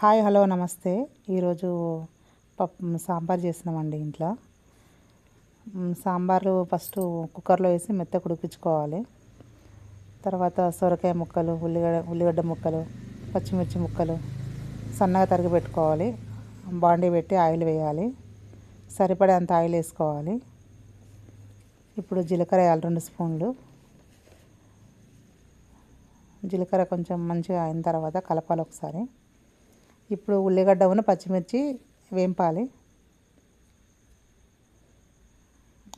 Hi hello నమస్తే. ఈరోజు పప్పు సాంబార్ చేసినామండి ఇంట్లో. సాంబార్లు ఫస్ట్ కుక్కర్లో వేసి మెత్తగా ఉడికించుకోవాలి తర్వాత సొరకాయ ముక్కలు ఉల్లిగడ్డ ఉల్లిగడ్డ ముక్కలు పచ్చిమిర్చి ముక్కలు సన్నగా తరిగి పెట్టుకోవాలి. బాండీ పెట్టి ఆయిల్ వేయాలి. సరిపడేంత ఆయిల్ వేసుకోవాలి. ఇప్పుడు జీలకర్ర వేయాలి రెండు స్పూన్లు. జీలకర్ర కొంచెం మంచిగా అయిన తర్వాత కలపాలి ఒకసారి. ఇప్పుడు ఉల్లిగడ్డ ఉన్న పచ్చిమిర్చి వేంపాలి.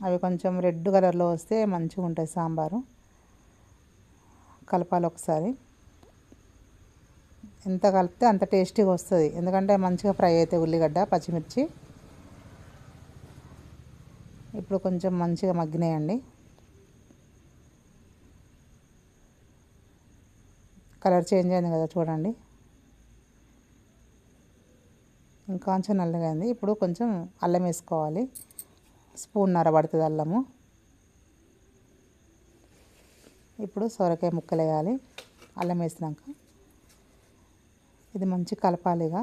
అవి కొంచెం రెడ్ కలర్లో వస్తే మంచిగా ఉంటుంది సాంబారు. కలపాలి ఒకసారి. ఎంత కలిపితే అంత టేస్టీగా వస్తుంది. ఎందుకంటే మంచిగా ఫ్రై అవుతాయి ఉల్లిగడ్డ పచ్చిమిర్చి. ఇప్పుడు కొంచెం మంచిగా మగ్గినాయండి. కలర్ చేంజ్ అయింది కదా చూడండి. ఇంకా కొంచెం నల్లగా అయింది ఇప్పుడు కొంచెం అల్లం వేసుకోవాలి. స్పూన్ నర పడుతుంది అల్లము. ఇప్పుడు సొరకాయ ముక్కలు వేయాలి. అల్లం వేసినాక ఇది మంచి కలపాలిగా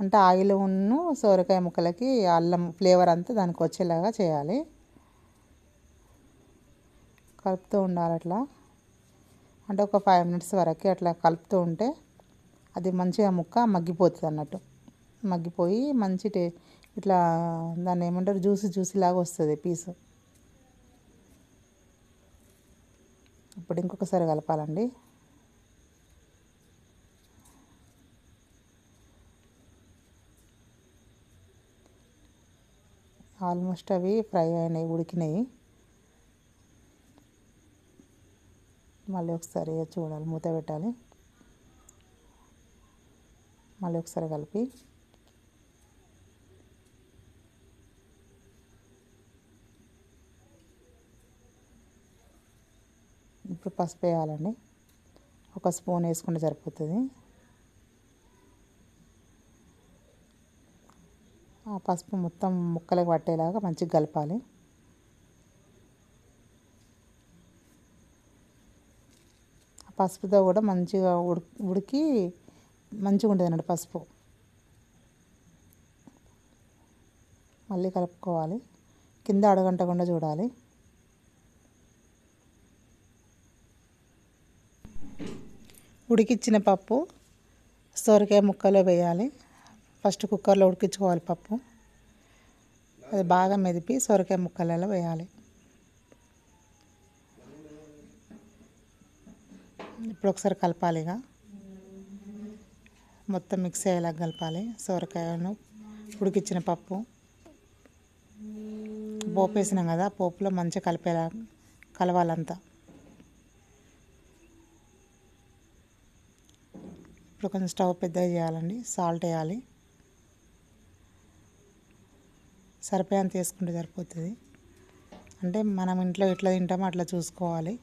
అంటే ఆయిల్ ఉన్ను సొరకాయ ముక్కలకి అల్లం ఫ్లేవర్ అంతా దానికి వచ్చేలాగా చేయాలి. కలుపుతూ ఉండాలి అట్లా. అంటే ఒక ఫైవ్ మినిట్స్ వరకు అట్లా కలుపుతూ ఉంటే అది మంచిగా ముక్క మగ్గిపోతుంది అన్నట్టు. మగ్గిపోయి మంచి టే ఇట్లా దాన్ని ఏమంటారు? జ్యూసీ జ్యూసీ లాగా వస్తుంది పీసు. ఇప్పుడు ఇంకొకసారి కలపాలండి. ఆల్మోస్ట్ అవి ఫ్రై అయినాయి ఉడికినాయి. మళ్ళీ ఒకసారి చూడాలి మూత పెట్టాలి. మళ్ళీ ఒకసారి కలిపి. ఇప్పుడు పసుపు వేయాలండి. ఒక స్పూన్ వేసుకుంటే సరిపోతుంది. ఆ పసుపు మొత్తం ముక్కలకు పట్టేలాగా మంచిగా కలపాలి. ఆ పసుపుతో కూడా మంచిగా ఉడి ఉడికి మంచిగా ఉంటుంది అన్నట్టు పసుపు. మళ్ళీ కలుపుకోవాలి. కింద అడగంటకుండా చూడాలి. ఉడికిచ్చిన పప్పు సొరకాయ ముక్కలో వేయాలి. ఫస్ట్ కుక్కర్లో ఉడికించుకోవాలి పప్పు. అది బాగా మెదిపి సొరకాయ ముక్కలలో వేయాలి. ఇప్పుడు ఒకసారి కలపాలిగా. మొత్తం మిక్స్ అయ్యేలా కలపాలి? సొరకాయను ఉడికిచ్చిన పప్పు. పోపు వేసినాం కదా పోపులో మంచిగా కలిపేలా కలవాలంతా. ఇప్పుడు కొంచెం స్టవ్ పెద్దగా చేయాలండి సాల్ట్ వేయాలి. సరిపోయేంత వేసుకుంటే సరిపోతుంది. అంటే మనం ఇంట్లో ఎట్లా తింటామో అట్లా చూసుకోవాలి.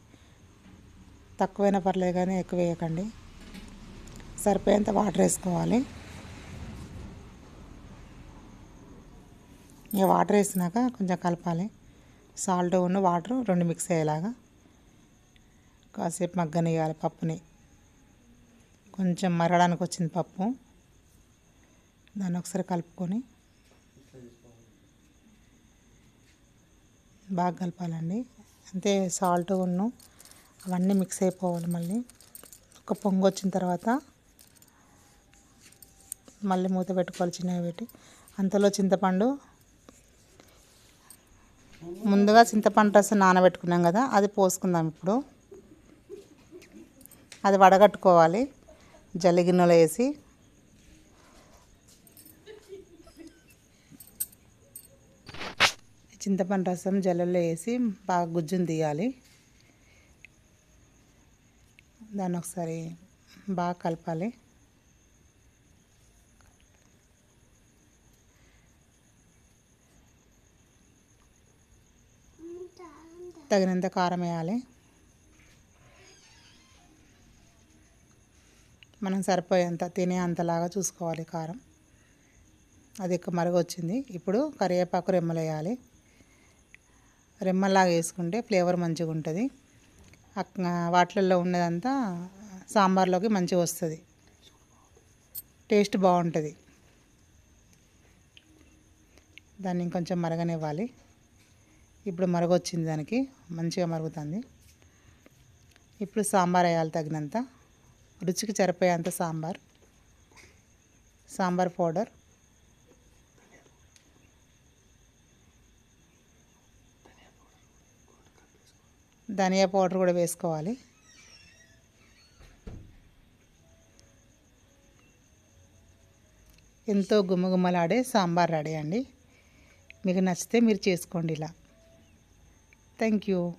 తక్కువైనా పర్లేదు కానీ ఎక్కువ వేయకండి. సరిపోయేంత వాటర్ వేసుకోవాలి. ఇక వాటర్ వేసినాక కొంచెం కలపాలి. సాల్ట్ ఉన్న వాటర్ రెండు మిక్స్ అయ్యేలాగా కాసేపు మగ్గనియాలి పప్పుని. కొంచెం మరగడానికి వచ్చింది పప్పు. దాన్ని ఒకసారి కలుపుకొని బాగా కలపాలండి. అంతే సాల్ట్ ఉన్ను అవన్నీ మిక్స్ అయిపోవాలి మళ్ళీ. ఒక పొంగు వచ్చిన తర్వాత మళ్ళీ మూత పెట్టుకోవాలి చిన్నవి పెట్టి. అంతలో చింతపండు. ముందుగా చింతపండు రసం నానబెట్టుకున్నాం కదా అది పోసుకుందాం ఇప్పుడు. అది వడగట్టుకోవాలి. జల్లి గిన్నెలో వేసి. చింతపండు రసం జల్లలో వేసి బాగా గుజ్జును తీయాలి. దాన్ని ఒకసారి బాగా కలపాలి. తగినంత కారం వేయాలి. మనం సరిపోయేంత తినే అంతలాగా చూసుకోవాలి కారం. అది ఎక్కువ మరగొచ్చింది. ఇప్పుడు కరివేపాకు రెమ్మలు వేయాలి. రెమ్మలాగా వేసుకుంటే ఫ్లేవర్ మంచిగా ఉంటుంది. వాటిల్లో ఉన్నదంతా సాంబార్లోకి మంచిగా వస్తుంది. టేస్ట్ బాగుంటుంది. దాన్ని ఇంకొంచెం మరగనివ్వాలి. ఇప్పుడు మరగొచ్చింది దానికి. మంచిగా మరుగుతుంది. ఇప్పుడు సాంబార్ వేయాలి తగినంత. రుచికి సరిపోయేంత సాంబార్. సాంబార్ పౌడర్. ధనియా పౌడర్ కూడా వేసుకోవాలి. ఎంతో గుమ్మగుమ్మలాడే సాంబార్ రెడీ అండి. మీకు నచ్చితే మీరు చేసుకోండి ఇలా. Thank you.